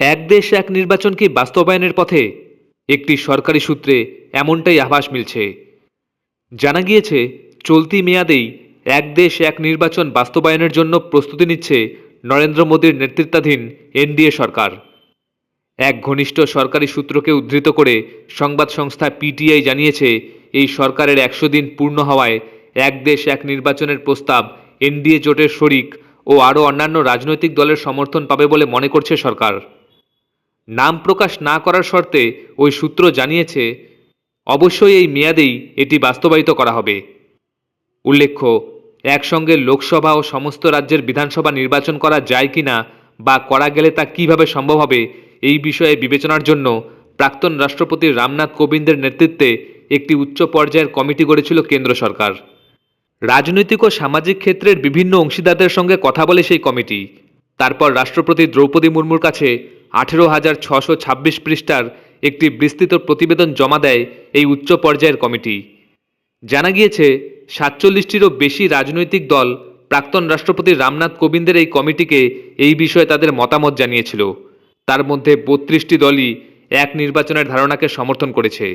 এক দেশ এক নির্বাচন কি বাস্তবায়নের পথে? একটি সরকারি সূত্রে এমনটাই আভাস মিলছে। জানা গিয়েছে, চলতি মেয়াদেই এক দেশ এক নির্বাচন বাস্তবায়নের জন্য প্রস্তুতি নিচ্ছে নরেন্দ্র মোদীর নেতৃত্বাধীন এনডিএ সরকার। এক ঘনিষ্ঠ সরকারি সূত্রকে উদ্ধৃত করে সংবাদ সংস্থা পিটিআই জানিয়েছে, এই সরকারের একশো দিন পূর্ণ হওয়ায় এক দেশ এক নির্বাচনের প্রস্তাব এনডিএ জোটের শরিক ও আরও অন্যান্য রাজনৈতিক দলের সমর্থন পাবে বলে মনে করছে সরকার। নাম প্রকাশ না করার শর্তে ওই সূত্র জানিয়েছে, অবশ্যই এই মেয়াদেই এটি বাস্তবায়িত করা হবে। উল্লেখ্য, একসঙ্গে লোকসভা ও সমস্ত রাজ্যের বিধানসভা নির্বাচন করা যায় কিনা বা করা গেলে তা কীভাবে সম্ভব হবে, এই বিষয়ে বিবেচনার জন্য প্রাক্তন রাষ্ট্রপতি রামনাথ কোবিন্দের নেতৃত্বে একটি উচ্চ পর্যায়ের কমিটি গড়েছিল কেন্দ্র সরকার। রাজনৈতিক ও সামাজিক ক্ষেত্রের বিভিন্ন অংশীদারদের সঙ্গে কথা বলে সেই কমিটি। তারপর রাষ্ট্রপতি দ্রৌপদী মুর্মুর কাছে আঠেরো হাজার ছশো ছাব্বিশ পৃষ্ঠার একটি বিস্তৃত প্রতিবেদন জমা দেয় এই উচ্চ পর্যায়ের কমিটি। জানা গিয়েছে, সাতচল্লিশটিরও বেশি রাজনৈতিক দল প্রাক্তন রাষ্ট্রপতি রামনাথ কোবিন্দের এই কমিটিকে এই বিষয়ে তাদের মতামত জানিয়েছিল। তার মধ্যে বত্রিশটি দলই এক নির্বাচনের ধারণাকে সমর্থন করেছে।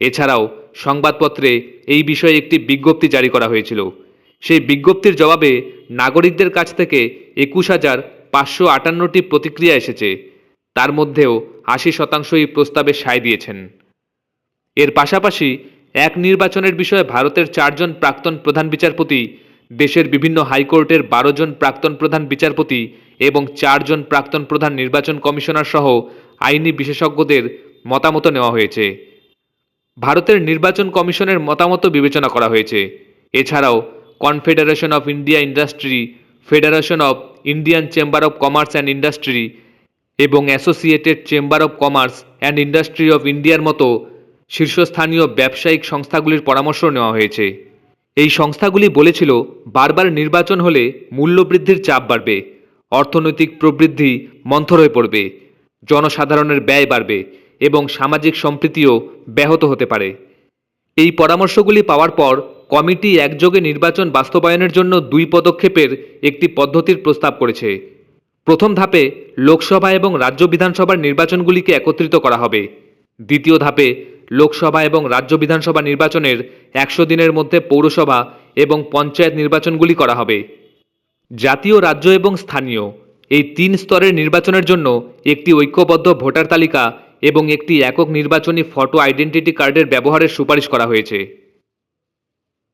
এছাড়াও সংবাদপত্রে এই বিষয়ে একটি বিজ্ঞপ্তি জারি করা হয়েছিল। সেই বিজ্ঞপ্তির জবাবে নাগরিকদের কাছ থেকে একুশ হাজার পাঁচশো আটান্নটি প্রতিক্রিয়া এসেছে। তার মধ্যেও আশি শতাংশই প্রস্তাবে সায় দিয়েছেন। এর পাশাপাশি এক নির্বাচনের বিষয়ে ভারতের চারজন প্রাক্তন প্রধান বিচারপতি, দেশের বিভিন্ন হাইকোর্টের বারো জন প্রাক্তন প্রধান বিচারপতি এবং চারজন প্রাক্তন প্রধান নির্বাচন কমিশনার সহ আইনি বিশেষজ্ঞদের মতামত নেওয়া হয়েছে। ভারতের নির্বাচন কমিশনের মতামত বিবেচনা করা হয়েছে। এছাড়াও Confederation of India Industry, Federation of Indian Chamber of Commerce and Industry এবং Associated Chamber of Commerce and Industry of ইন্ডিয়ার মতো শীর্ষস্থানীয় ব্যবসায়িক সংস্থাগুলির পরামর্শ নেওয়া হয়েছে। এই সংস্থাগুলি বলেছিল, বারবার নির্বাচন হলে মূল্যবৃদ্ধির চাপ বাড়বে, অর্থনৈতিক প্রবৃদ্ধি মন্থর হয়ে পড়বে, জনসাধারণের ব্যয় বাড়বে এবং সামাজিক সম্প্রীতিও ব্যাহত হতে পারে। এই পরামর্শগুলি পাওয়ার পর কমিটি একযোগে নির্বাচন বাস্তবায়নের জন্য দুই পদক্ষেপের একটি পদ্ধতির প্রস্তাব করেছে। প্রথম ধাপে লোকসভা এবং রাজ্য বিধানসভার নির্বাচনগুলিকে একত্রিত করা হবে। দ্বিতীয় ধাপে লোকসভা এবং রাজ্য বিধানসভা নির্বাচনের একশো দিনের মধ্যে পৌরসভা এবং পঞ্চায়েত নির্বাচনগুলি করা হবে। জাতীয়, রাজ্য এবং স্থানীয় এই তিন স্তরের নির্বাচনের জন্য একটি ঐক্যবদ্ধ ভোটার তালিকা এবং একটি একক নির্বাচনী ফটো আইডেন্টিটি কার্ডের ব্যবহারের সুপারিশ করা হয়েছে।